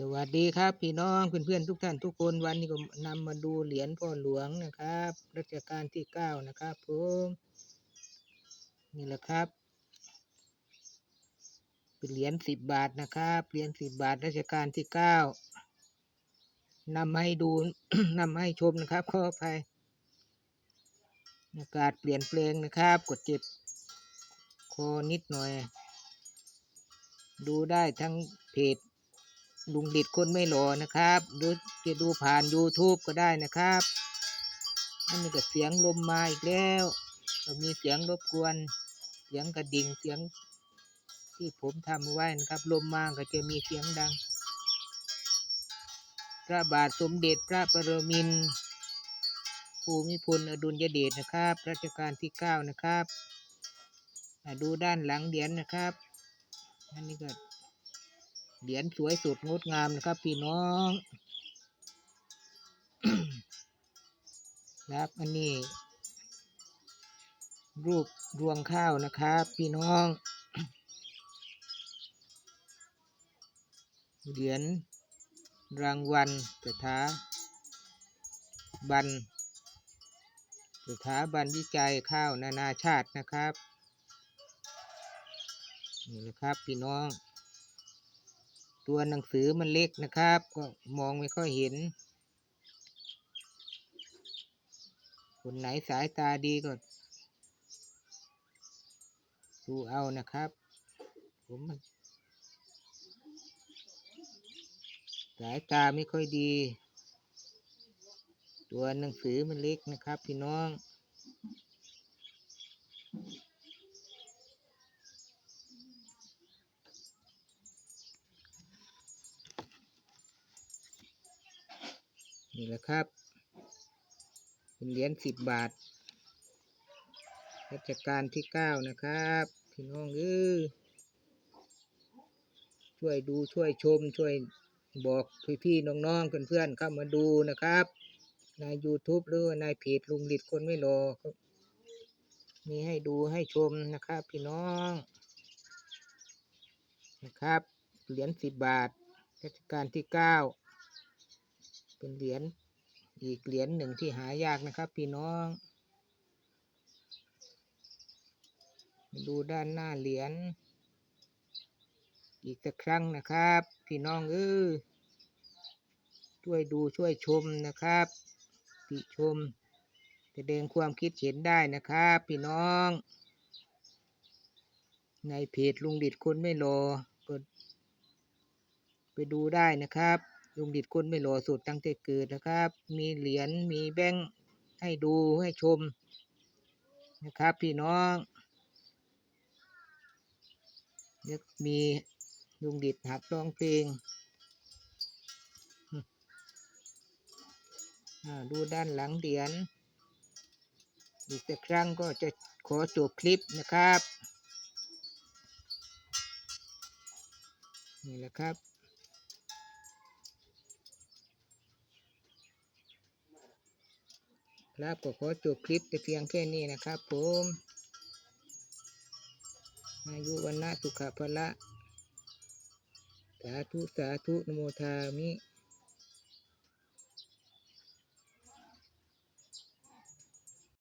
สวัสดีครับ พี่น้องเพื่อนๆทุกท่านทุกคนวันนี้ก็นำมาดูเหรียญพ่อหลวงนะครับรัชกาลที่เก้านะครับผมนี่แหละครับ เป็นเหรียญสิบบาทนะครับเหรียญสิบบาทรัชกาลที่เก้านำมาให้ดูนำมาให้ชมนะครับขออภัยอากาศเปลี่ยนแปลงนะครับ กดเจ็บคอนิดหน่อย ดูได้ทั้งเพจ ลุงดิดคนไม่หล่อนะครับ หรือจะดูผ่าน YouTube ก็ได้นะครับอันนี้ก็เสียงลมมาอีกแล้วก็มีเสียงรบกวน เสียงกระดิ่งเสียง ที่ผมทำไว้นะครับ ลมมาก็จะมีเสียงดัง พระบาทสมเด็จพระปรมินทรภูมิพลอดุลยเดชนะครับ รัชกาลที่เก้านะครับดูด้านหลังเหรียญนะครับ อันนี้ก็ เหรียญสวยสุดงดงามนะครับ พี่น้องครับอันนี้ รูปรวงข้าวนะครับ พี่น้อง เหรียญรางวัลสถาบันสถาบันวิจัยข้าวนานาชาตินะครับ นี่นะครับ พี่น้อง ตัวหนังสือมันเล็กนะครับ ก็มองไม่ค่อยเห็น คนไหนสายตาดีก็ดูเอานะครับ ผมสายตาไม่ค่อยดี ตัวหนังสือมันเล็กนะครับพี่น้อง นี่แหละครับ เป็นเหรียญสิบบาทรัชกาลที่เก้านะครับพี่น้องเออช่วยดูช่วยชมช่วยบอกพี่ๆน้องๆเพื่อนๆเข้ามาดูนะครับใน YouTube หรือในเพจลุงหลิดคนไม่รอกมีให้ดูให้ชมนะครับ พี่น้องนะครับเหรียญสิบบาทรัชกาลที่เก้า เป็นเหรียญอีกเหรียญหนึ่งที่หายากนะครับ พี่น้อง ดูด้านหน้าเหรียญอีกสักครั้งนะครับ พี่น้องเออช่วยดูช่วยชมนะครับ ติชมแสดงความคิดเห็นได้นะครับ พี่น้อง ในเพจลุงดิดคนไม่รอก็ไปดูได้นะครับ ลุงดิดคนไม่รอสุดตั้งแต่เกิดนะครับ มีเหรียญมีแบงค์ให้ดูให้ชม นะครับ พี่น้องแล้วมีลุงดิดหัดร้องเพลงดูด้านหลังเหรียญอีกสักครั้งก็จะขอจบคลิปนะครับ นี่แหละครับ ครับก็ขอจบคลิปแต่เพียงแค่นี้นะครับผมอายุวันนะสุขภละสาธุสาธุนโมทามิ